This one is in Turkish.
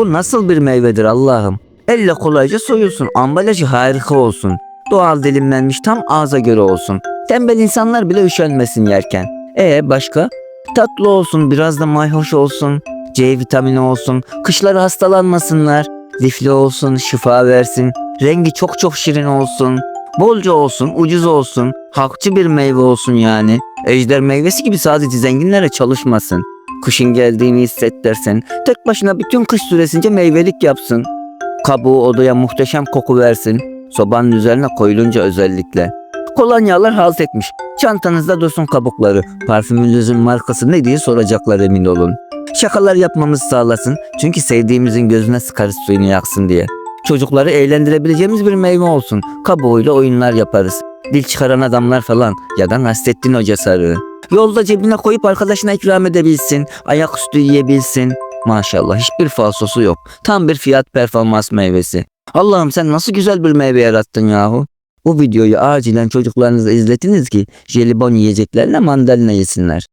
Bu nasıl bir meyvedir Allah'ım? Elle kolayca soyulsun, ambalajı harika olsun. Doğal dilimlenmiş tam ağza göre olsun. Tembel insanlar bile üşenmesin yerken. E başka? Tatlı olsun, biraz da mayhoş olsun. C vitamini olsun, kışları hastalanmasınlar. Lifli olsun, şifa versin. Rengi çok çok şirin olsun. Bolca olsun, ucuz olsun. Hakçı bir meyve olsun yani. Ejder meyvesi gibi sadece zenginlere çalışmasın. Kışın geldiğini hisset dersen, tek başına bütün kış süresince meyvelik yapsın. Kabuğu odaya muhteşem koku versin. Sobanın üzerine koyulunca özellikle. Kolonyalar halt etmiş. Çantanızda dursun kabukları. Parfümünüzün markası ne diye soracaklar emin olun. Şakalar yapmamızı sağlasın. Çünkü sevdiğimizin gözüne sıkarız suyunu yaksın diye. Çocukları eğlendirebileceğimiz bir meyve olsun. Kabuğuyla oyunlar yaparız. Dil çıkaran adamlar falan ya da Nasrettin Hoca sarığı. Yolda cebine koyup arkadaşına ikram edebilsin. Ayaküstü yiyebilsin. Maşallah hiçbir falsosu yok. Tam bir fiyat performans meyvesi. Allah'ım sen nasıl güzel bir meyve yarattın yahu. Bu videoyu acilen çocuklarınıza izletiniz ki jelibon yiyeceklerine mandalina yesinler.